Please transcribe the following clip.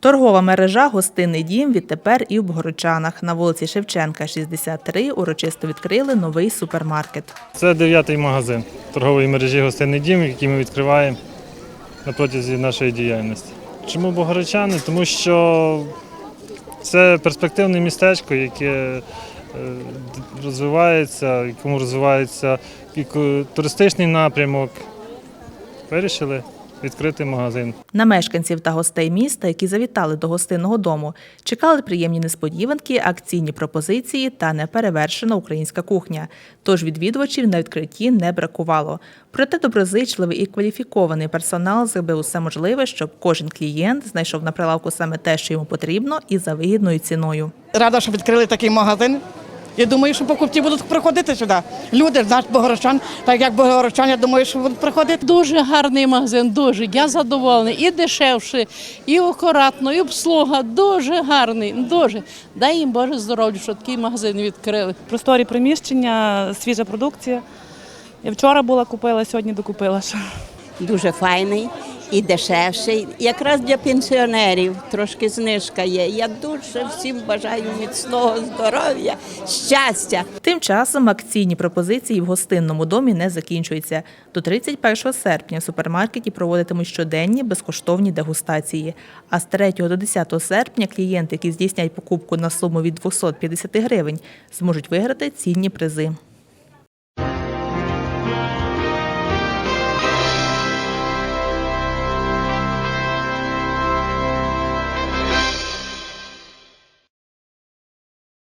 Торгова мережа Гостинний дім відтепер і в Богородчанах. На вулиці Шевченка, 63, урочисто відкрили новий супермаркет. Це дев'ятий магазин торгової мережі Гостинний дім, який ми відкриваємо на протязі нашої діяльності. Чому Богородчани? Тому що це перспективне містечко, яке е, розвивається, якому розвивається і туристичний напрямок. Вирішили відкрити магазин. На мешканців та гостей міста, які завітали до гостинного дому, чекали приємні несподіванки, акційні пропозиції та неперевершена українська кухня. Тож відвідувачів на відкритті не бракувало. Проте доброзичливий і кваліфікований персонал зробив усе можливе, щоб кожен клієнт знайшов на прилавку саме те, що йому потрібно, і за вигідною ціною. Рада, що відкрили такий магазин. Я думаю, що покупці будуть приходити сюди. Люди, наш богородчан, так як богородчан, я думаю, що будуть приходити. Дуже гарний магазин, дуже. Я задоволений. І дешевше, і акуратно, і обслуга. Дуже гарний. Дуже. Дай їм Боже здоров'я, що такий магазин відкрили. просторі приміщення, свіжа продукція. Я вчора була купила, сьогодні докупила. ще. дуже файний і дешевший. Якраз для пенсіонерів трошки знижка є. Я дуже всім бажаю міцного здоров'я, щастя. Тим часом акційні пропозиції в гостинному домі не закінчуються. До 31 серпня в супермаркеті проводитимуть щоденні безкоштовні дегустації. А з 3 до 10 серпня клієнти, які здійснять покупку на суму від 250 гривень, зможуть виграти цінні призи.